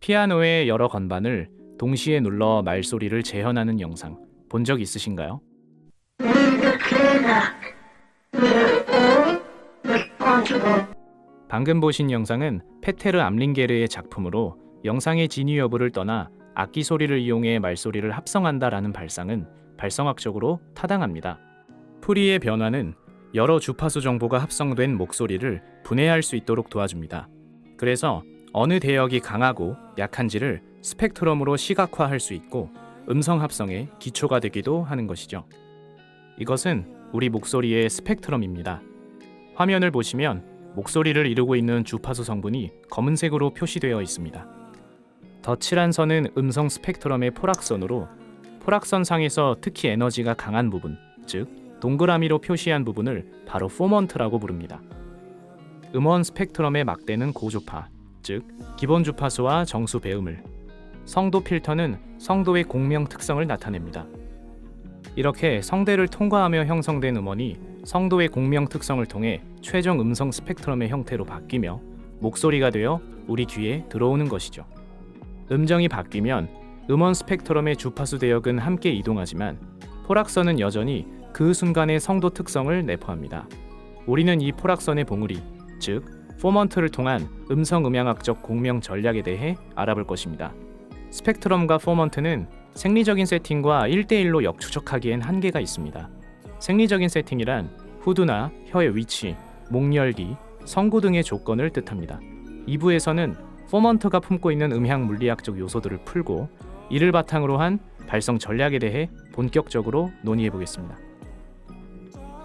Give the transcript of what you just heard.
피아노의 여러 건반을 동시에 눌러 말소리를 재현하는 영상 본 적 있으신가요? 방금 보신 영상은 페테르 암링게르의 작품으로 영상의 진위 여부를 떠나 악기 소리를 이용해 말소리를 합성한다라는 발상은 발성학적으로 타당합니다. 프리의 변화는 여러 주파수 정보가 합성된 목소리를 분해할 수 있도록 도와줍니다. 그래서 어느 대역이 강하고 약한지를 스펙트럼으로 시각화할 수 있고 음성 합성의 기초가 되기도 하는 것이죠. 이것은 우리 목소리의 스펙트럼입니다. 화면을 보시면 목소리를 이루고 있는 주파수 성분이 검은색으로 표시되어 있습니다. 더 칠한 선은 음성 스펙트럼의 포락선으로 포락선 상에서 특히 에너지가 강한 부분, 즉 동그라미로 표시한 부분을 바로 포먼트라고 부릅니다. 음원 스펙트럼의 막대는 고주파, 즉 기본 주파수와 정수 배음을, 성도 필터는 성도의 공명 특성을 나타냅니다. 이렇게 성대를 통과하며 형성된 음원이 성도의 공명 특성을 통해 최종 음성 스펙트럼의 형태로 바뀌며 목소리가 되어 우리 귀에 들어오는 것이죠. 음정이 바뀌면 음원 스펙트럼의 주파수 대역은 함께 이동하지만 포락선은 여전히 그 순간의 성도 특성을 내포합니다. 우리는 이 포락선의 봉우리, 즉 포먼트를 통한 음성 음향학적 공명 전략에 대해 알아볼 것입니다. 스펙트럼과 포먼트는 생리적인 세팅과 1대1로 역추적하기엔 한계가 있습니다. 생리적인 세팅이란 후두나 혀의 위치, 목 열기, 성구 등의 조건을 뜻합니다. 2부에서는 포먼트가 품고 있는 음향 물리학적 요소들을 풀고 이를 바탕으로 한 발성 전략에 대해 본격적으로 논의해 보겠습니다.